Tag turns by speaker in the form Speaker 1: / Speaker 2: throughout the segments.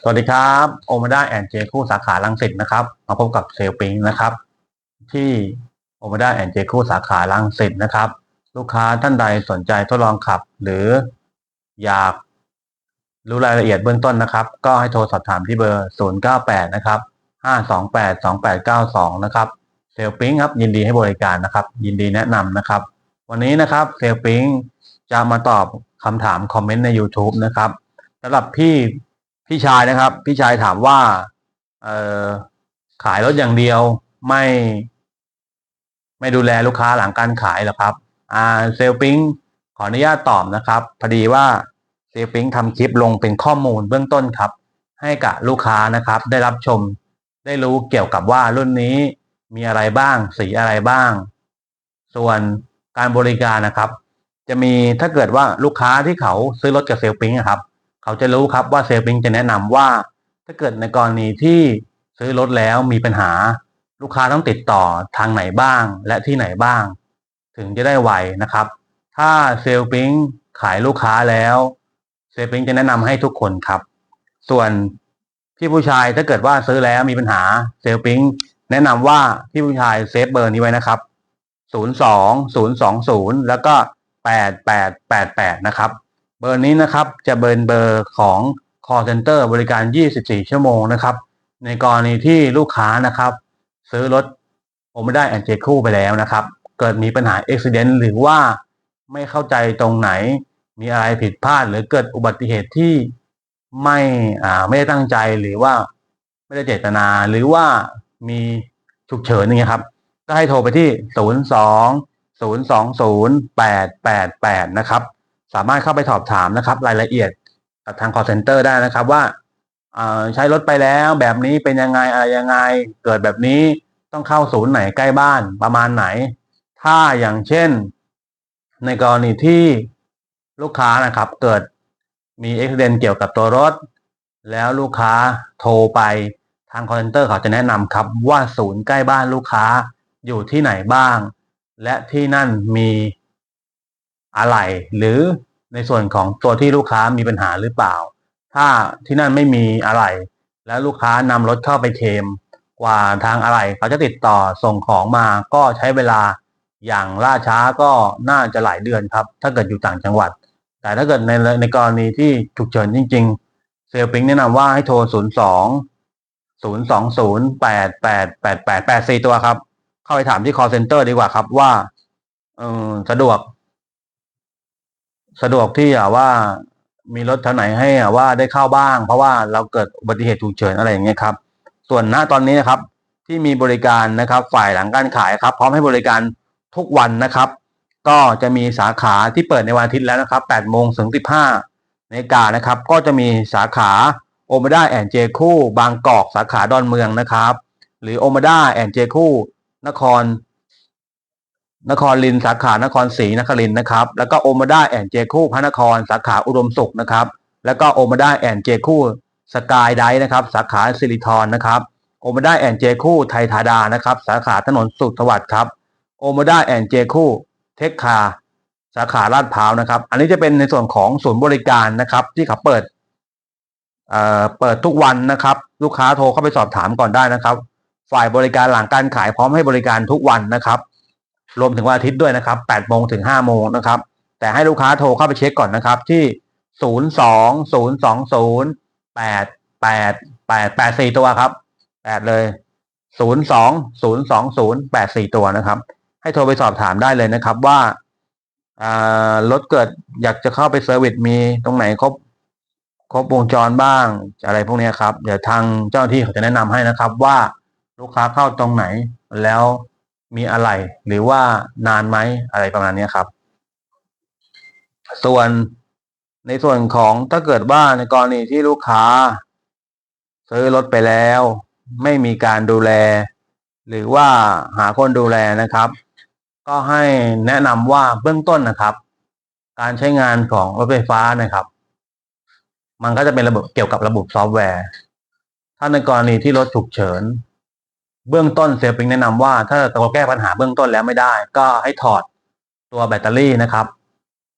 Speaker 1: สวัสดีครับโอมาด้าแอนเจคู่สาขาลังสิตนะครับมาพบกับเซลปิงนะครับ ที่โอมาด้าแอนเจคู่สาขาลังสิตนะครับ ลูกค้าท่านใดสนใจทดลองขับ หรืออยากรู้รายละเอียดเบื้องต้นนะครับ ก็ให้โทรสอบถามที่เบอร์ 098 นะครับ 528 2892 นะครับเซลปิงครับยินดีให้บริการนะครับ ยินดีแนะนำนะครับ วันนี้นะครับเซลปิงจะมาตอบคำถามคอมเมนต์ใน YouTube นะครับสำหรับพี่ พี่ชายนะครับ พี่ชายถามว่า เออขายรถอย่างเดียวไม่ ไม่ดูแลลูกค้าหลังการขายหรอครับ อ่าเซลปิงขออนุญาตตอบนะครับพอดีว่าเซลปิงทำคลิปลงเป็นข้อมูลเบื้องต้นครับ ให้กับลูกค้านะครับ ได้รับชม ได้รู้เกี่ยวกับว่ารุ่นนี้มีอะไรบ้าง สีอะไรบ้าง ส่วนการบริการนะครับ จะมีถ้าเกิดว่าลูกค้าที่เขาซื้อรถกับเซลปิงครับ เขาจะรู้ครับว่าเซลปิงจะแนะนำว่า ถ้าเกิดในกรณีที่ซื้อรถแล้วมีปัญหาลูกค้าต้องติดต่อทางไหนบ้างและที่ไหนบ้าง ถึงจะได้ไวนะครับ ถ้าเซลปิงขายลูกค้าแล้วเซลปิงจะแนะนำให้ทุกคนครับ ส่วนพี่ผู้ชายถ้าเกิดว่าซื้อแล้วมีปัญหาเซลปิงแนะนำว่าพี่ผู้ชายเซฟเบอร์นี้ไว้นะครับ 02 020 แล้วก็ 8888 นะครับ เบอร์นี้นะครับจะเป็นเบอร์ของ call center บริการ 24 ชั่วโมงนะครับ ในกรณีที่ลูกค้านะครับ ซื้อรถโอไม่ได้แอนเจคู่ไปแล้วนะครับ เกิดมีปัญหาอุบิเหตุหรือว่าไม่เข้าใจตรงไหน มีอะไรผิดพลาด หรือเกิดอุบัติเหตุที่ไม่อ่าไม่ได้ตั้งใจหรือว่าไม่ได้เจตนา หรือว่ามีฉุกเฉินอย่างเงี้ยครับ ก็ให้โทรไปที่ 02 020 888 นะครับ สามารถเข้าไปสอบถามนะครับ รายละเอียดกับทาง call center ได้นะครับว่าใช้รถไปแล้วแบบนี้เป็นยังไงอะไรยังไง เกิดแบบนี้ต้องเข้าศูนย์ไหนใกล้บ้านประมาณไหน ถ้าอย่างเช่น ในกรณีที่ลูกค้านะครับ เกิดมีอุบิเหตุเกี่ยวกับตัวรถ แล้วลูกค้าโทรไปทาง call center เขาจะแนะนำครับว่าศูนย์ใกล้บ้านลูกค้าอยู่ที่ไหนบ้าง และที่นั่นมี อะไรหรือในส่วนของตัวที่ลูกค้ามีปัญหาหรือเปล่า ถ้าที่นั่นไม่มีอะไรแล้วลูกค้านำรถเข้าไปเคมกว่าทางอะไรเขาจะติดต่อส่งของมาก็ใช้เวลาอย่างล่าช้าก็น่าจะหลายเดือนครับ ถ้าเกิดอยู่ต่างจังหวัด แต่ถ้าเกิดในในกรณีที่ฉุกเฉินจริง ๆ เซลปิงแนะนำว่าให้โทร 0 2 0 2 0 8 8 8 8 8 4 ตัวครับ เข้าไปถามที่ call center ดีกว่าครับว่าสะดวก สะดวกที่อะว่ามีรถแถวไหนให้อะว่าได้เข้าบ้าง เพราะว่าเราเกิดอุบัติเหตุฉุกเฉินอะไรอย่างเงี้ยครับ ส่วนณตอนนี้นะครับ ที่มีบริการนะครับ ฝ่ายหลังการขายครับ พร้อมให้บริการทุกวันนะครับ ก็จะมีสาขาที่เปิดในวันอาทิตย์แล้วนะครับ8โมงถึง15นาฬิกานะครับ ก็จะมีสาขาโอมาด้าแอนเจคู่ บางกอกสาขาดอนเมืองนะครับ หรือโอมาด้าแอนเจคู่ นคร นครลินสาขานครศรีนครินนะครับ แล้วก็โอมาด้าแอนเจคู่พระนครสาขาอุดมสุขนะครับ แล้วก็โอมาด้าแอนเจคู่สกายไดนะครับ สาขาสิริธรนะครับโอมาด้าแอนเจคู่ไทยธาดานะครับ สาขาถนนสุขสวัสดิ์ครับโอมาด้าแอนเจคู่เทคคาสาขาลาดพร้าวนะครับ อันนี้จะเป็นในส่วนของศูนย์บริการนะครับ ที่เขาเปิดเอ่อเปิดทุกวันนะครับ ลูกค้าโทรเข้าไปสอบถามก่อนได้นะครับ ฝ่ายบริการหลังการขายพร้อมให้บริการทุกวันนะครับ รวมถึงวันอาทิตย์ด้วยนะครับ8โมงถึง5โมงนะครับ แต่ให้ลูกค้าโทรเข้าไปเช็คก่อนนะครับ ที่ 0 2 0 2 0 8 8 8 8 4 ตัวครับ 8 เลย 0 2 0 2 0 8 4 ตัวนะครับ ให้โทรไปสอบถามได้เลยนะครับว่าอ่ารถเกิดอยากจะเข้าไปเซอร์วิสมีตรงไหนครบครบวงจรบ้างอะไรพวกนี้ครับ เดี๋ยวทางเจ้าหน้าที่เขาจะแนะนำให้นะครับว่าลูกค้าเข้าตรงไหนแล้ว มีอะไร หรือว่านานไหมอะไรประมาณนี้ครับ ส่วนในส่วนของถ้าเกิดว่าในกรณีที่ลูกค้า ซื้อรถไปแล้ว ไม่มีการดูแล หรือว่าหาคนดูแลนะครับ ก็ให้แนะนำว่าเบื้องต้นนะครับ การใช้งานของรถไฟฟ้านะครับ มันก็จะเป็นระบบเกี่ยวกับระบบซอฟต์แวร์ ถ้าในกรณีที่รถฉุกเฉิน เบื้องต้นเซลล์ปิงแนะนำว่าถ้าเราแก้ปัญหาเบื้องต้นแล้วไม่ได้ ก็ให้ถอดตัวแบตเตอรี่นะครับ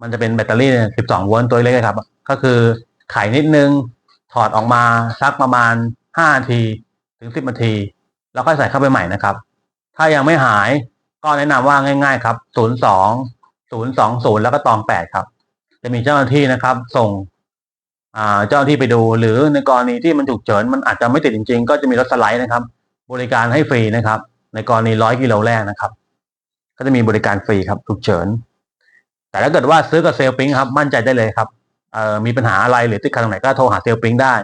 Speaker 1: มันจะเป็นแบตเตอรี่ 12 โวลต์ตัวเล็กครับ ก็คือไขนิดนึงถอดออกมาสักประมาณห้านาทีถึงสิบนาที แล้วค่อยใส่เข้าไปใหม่นะครับ ถ้ายังไม่หายก็แนะนำว่าง่าย ๆ ครับศูนย์สองศูนย์สองศูนย์แล้วก็ตองแปดครับ จะมีเจ้าหน้าที่นะครับ ส่งเจ้าหน้าที่ไปดู หรือในกรณีที่มันฉุกเฉินมันอาจจะไม่ติดจริง ๆ ก็จะมีรถสไลด์นะครับ บริการให้ฟรีนะครับ ในกรณีร้อยกิโลแรกนะครับ ก็จะมีบริการฟรีครับฉุกเฉิน แต่ถ้าเกิดว่าซื้อกับเซลปิงครับมั่นใจได้เลยครับเอ่อมีปัญหาอะไรหรือติดขัดตรงไหนก็โทรหาเซลปิงได้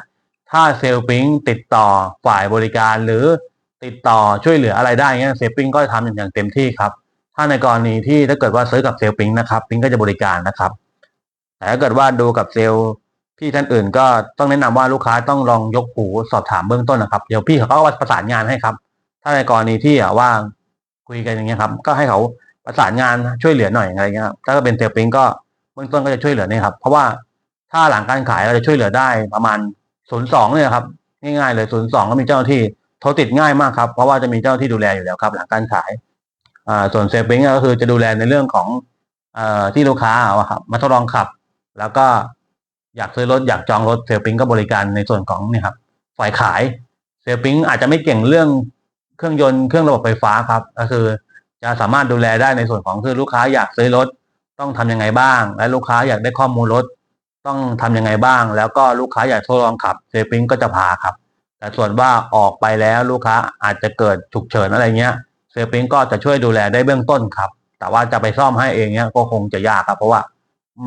Speaker 1: ถ้าเซลปิงติดต่อฝ่ายบริการหรือติดต่อช่วยเหลืออะไรได้เงี้ยเซลปิงก็จะทำอย่างเต็มที่ครับ ถ้าในกรณีที่ถ้าเกิดว่าซื้อกับเซลปิงนะครับปิงก็จะบริการนะครับ แต่ถ้าเกิดว่าดูกับเซล พี่ท่านอื่นก็ต้องแนะนำว่าลูกค้าต้องลองยกหูสอบถามเบื้องต้นนะครับเดี๋ยวพี่เขาก็ประสานงานให้ครับ ถ้าในกรณีที่ว่างคุยกันอย่างเงี้ยครับ ก็ให้เขาประสานงานช่วยเหลือหน่อยอะไรเงี้ยครับถ้าเป็นเซลล์ปิงก็เบื้องต้นก็จะช่วยเหลือเนี่ยครับ เพราะว่าถ้าหลังการขายเราจะช่วยเหลือได้ประมาณศูนย์สองเนี่ยครับง่ายๆเลยศูนย์สองก็มีเจ้าหน้าที่โทรติดง่ายมากครับเพราะว่าจะมีเจ้าหน้าที่ดูแลอยู่แล้วครับ หลังการขายอ่าส่วนเซลล์ปิงก็คือจะดูแลในเรื่องของอ่อที่ลูกค้าครับมาทดลองขับ แล้วก็ อยากซื้อรถอยากจองรถเซลล์ปิงก็บริการในส่วนของนี่ครับฝ่ายขายเซลล์ปิงอาจจะไม่เก่งเรื่องเครื่องยนต์เครื่องระบบไฟฟ้าครับ ก็คือจะสามารถดูแลได้ในส่วนของคือลูกค้าอยากซื้อรถต้องทำยังไงบ้าง และลูกค้าอยากได้ข้อมูลรถต้องทำยังไงบ้าง แล้วก็ลูกค้าอยากทดลองขับเซลล์ปิงก็จะพาครับ แต่ส่วนว่าออกไปแล้วลูกค้าอาจจะเกิดฉุกเฉินอะไรเงี้ยเซลล์ปิงก็จะช่วยดูแลได้เบื้องต้นครับ แต่ว่าจะไปซ่อมให้เองเนี้ยก็คงจะยากครับ เพราะว่า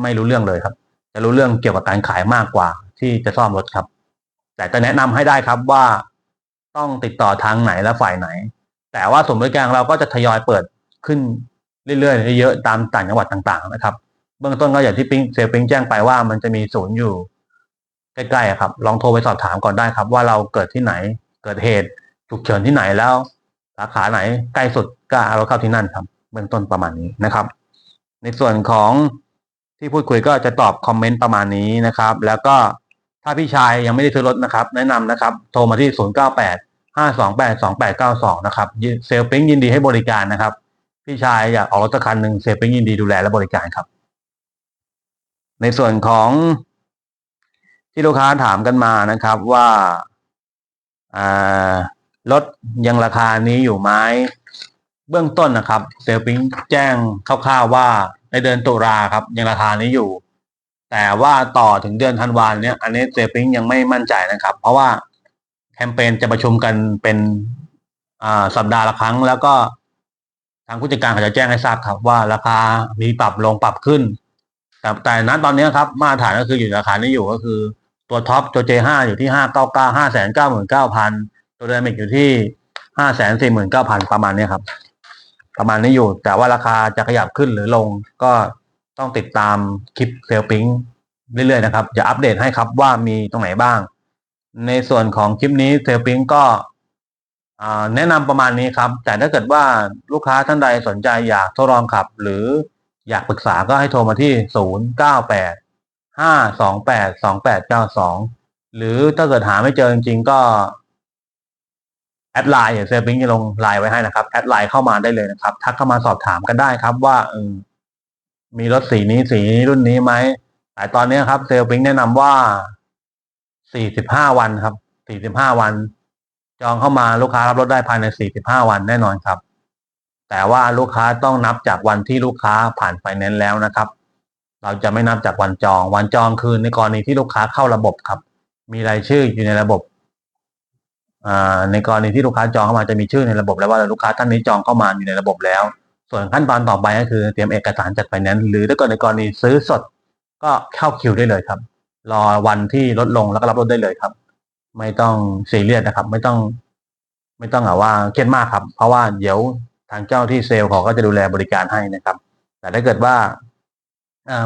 Speaker 1: ไม่รู้เรื่องเลยครับ จะรู้เรื่องเกี่ยวกับการขายมากกว่า ที่จะซ่อมรถครับ แต่จะแนะนำให้ได้ครับว่าต้องติดต่อทางไหนและฝ่ายไหน แต่ว่าสมบริการเราก็จะทยอยเปิดขึ้นเรื่อยๆเยอะๆตามต่างจังหวัดต่าง ๆ นะครับ เบื้องต้นก็อย่างที่ปิงเซลปิงแจ้งไปว่ามันจะมีศูนย์อยู่ใกล้ๆครับ ลองโทรไปสอบถามก่อนได้ครับ ว่าเราเกิดที่ไหนเกิดเหตุฉุกเฉินที่ไหนแล้วสาขาไหนใกล้สุดก็เอาเราเข้าที่นั่นครับ เบื้องต้นประมาณนี้นะครับ ในส่วนของ ที่พูดคุยก็จะตอบคอมเมนต์ประมาณนี้นะครับ แล้วก็ถ้าพี่ชายยังไม่ได้ซื้อรถนะครับ แนะนำนะครับ โทรมาที่ 0 9 8 5 2 8 2 8 9 2 นะครับเซลปิ้งยินดีให้บริการนะครับ พี่ชายอยากออกรถสักคันหนึ่งเซลปิ้งยินดีดูแลและบริการครับ ในส่วนของที่ลูกค้าถามกันมานะครับว่าอ่ารถยังราคานี้อยู่ไหม เบื้องต้นนะครับเซลปิงแจ้งคร่าวๆว่าในเดือนตุลาครับยังราคานี้อยู่ แต่ว่าต่อถึงเดือนธันวาเนี้ยอันนี้เซลปิงยังไม่มั่นใจนะครับ เพราะว่าแคมเปญจะประชุมกันเป็นอ่าสัปดาห์ละครั้ง แล้วก็ทางผู้จัดการเขาจะแจ้งให้ทราบครับ ว่าราคามีปรับลงปรับขึ้น แต่แต่ณตอนนี้ครับมาตรฐานก็คืออยู่ราคานี้อยู่ก็คือ ตัวท็อปตัว J5 อยู่ที่ห้าเก้าเก้าห้าแสนเก้าหมื่นเก้าพันตัวเดมิกอยู่ที่ห้าแสนสี่หมื่นเก้าพันประมาณนี้ครับ ประมาณนี้อยู่ แต่ว่าราคาจะขยับขึ้นหรือลงก็ต้องติดตามคลิปเซลปิงเรื่อยๆนะครับจะอัปเดตให้ครับว่ามีตรงไหนบ้าง ในส่วนของคลิปนี้เซลปิงก็แนะนำประมาณนี้ครับ แต่ถ้าเกิดว่าลูกค้าท่านใดสนใจอยากทดลองขับ หรืออยากปรึกษาก็ให้โทรมาที่ศูนย์เก้าแปดห้าสองแปดสองแปดเก้าสองหรือถ้าเกิดหาไม่เจอจริงๆก็ แอดไลน์เซลปิงจะลงไลน์ไว้ให้นะครับแอดไลน์เข้ามาได้เลยนะครับทักเข้ามาสอบถามกันได้ครับว่าเออมีรถสีนี้สีนี้รุ่นนี้ไหมแต่ตอนนี้ครับเซลปิงแนะนำว่าสี่สิบห้าวันครับสี่สิบห้าวัน จองเข้ามาลูกค้ารับรถได้ภายในสี่สิบห้าวันแน่นอนครับ แต่ว่าลูกค้าต้องนับจากวันที่ลูกค้าผ่านไฟแนนซ์แล้วนะครับ เราจะไม่นับจากวันจอง วันจองคือในกรณีที่ลูกค้าเข้าระบบครับ มีรายชื่ออยู่ในระบบ ในกรณีที่ลูกค้าจองเข้ามาจะมีชื่อในระบบแล้วว่าลูกค้าท่านนี้จองเข้ามาอยู่ในระบบแล้ว ส่วนขั้นตอนต่อไปก็คือเตรียมเอกสารจัดไฟแนนซ์หรือถ้าเกิดในกรณีซื้อสด ก็เข้าคิวได้เลยครับ รอวันที่ลดลงแล้วก็รับรถได้เลยครับ ไม่ต้องซีเรียสนะครับ ไม่ต้อง ไม่ต้องแบบว่าเครียดมากครับ เพราะว่าเดี๋ยวทางเจ้าที่เซลล์เขาก็จะดูแลบริการให้นะครับ แต่ถ้าเกิดว่า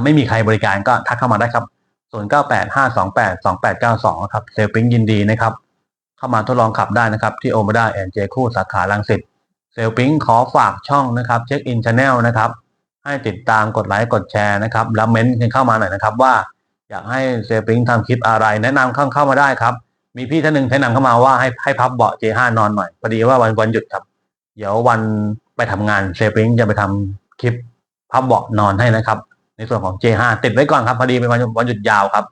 Speaker 1: ไม่มีใครบริการก็ทักเข้ามาได้ครับ 0 9 8 5 2 8 2 8 9 2 ครับเซลปิงยินดีนะครับ เข้ามาทดลองขับได้นะครับ ที่โอมาด้าแอนเจคู่สาขาลังสิตเซลปิงขอฝากช่องนะครับเช็คอินชาแนลนะครับให้ติดตามกดไลค์กดแชร์นะครับแล้วเม้นต์เข้ามาหน่อยนะครับว่าอยากให้เซลปิงทำคลิปอะไร แนะนำเข้าเข้ามาได้ครับ มีพี่ท่านหนึ่งแนะนำเข้ามาว่าให้ให้พับเบาะ J5 นอนหน่อยพอดีว่าวันวันหยุดครับ เดี๋ยววันไปทำงานเซลปิงจะไปทำคลิปพับเบาะนอนให้นะครับ ในส่วนของ J5 ติดไว้ก่อนครับพอดีเป็นวันวันหยุดยาวครับ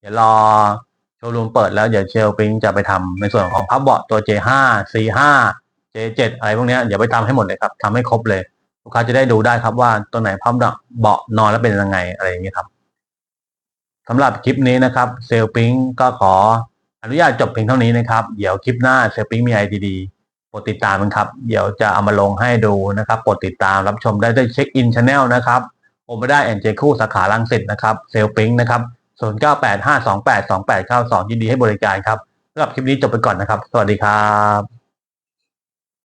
Speaker 1: เดี๋ยวรอ ว์รูมเปิดแล้วเดี๋ยวเชลปิงจะไปทำในส่วนของพับเบาะตัว J5 C5 J7 อะไรพวกนี้ยเดี๋ยวไปทำให้หมดเลยครับทำให้ครบเลย ลูกค้าจะได้ดูได้ครับว่าตัวไหนพับเบาะนอนแล้วเป็นยังไงอะไรอย่างเงี้ครับสำหรับคลิปนี้นะครับเซลปิงก็ขออนุญาตจบเพียงเท่านี้นะครับ เดี๋ยวคลิปหน้าเซลปิงมีไอดีๆโปรดติดตามกันครับ เดี๋ยวจะเอามาลงให้ดูนะครับโปรดติดตามรับชมได้ที่เช็คอินชาแนลนะครับโอมาได้แอนเจคู่สาขาลังสิตนะครับเซลปิงนะครับ 0985282892 ยินดีให้บริการครับสำหรับคลิปนี้จบไปก่อนนะครับ สวัสดีครับ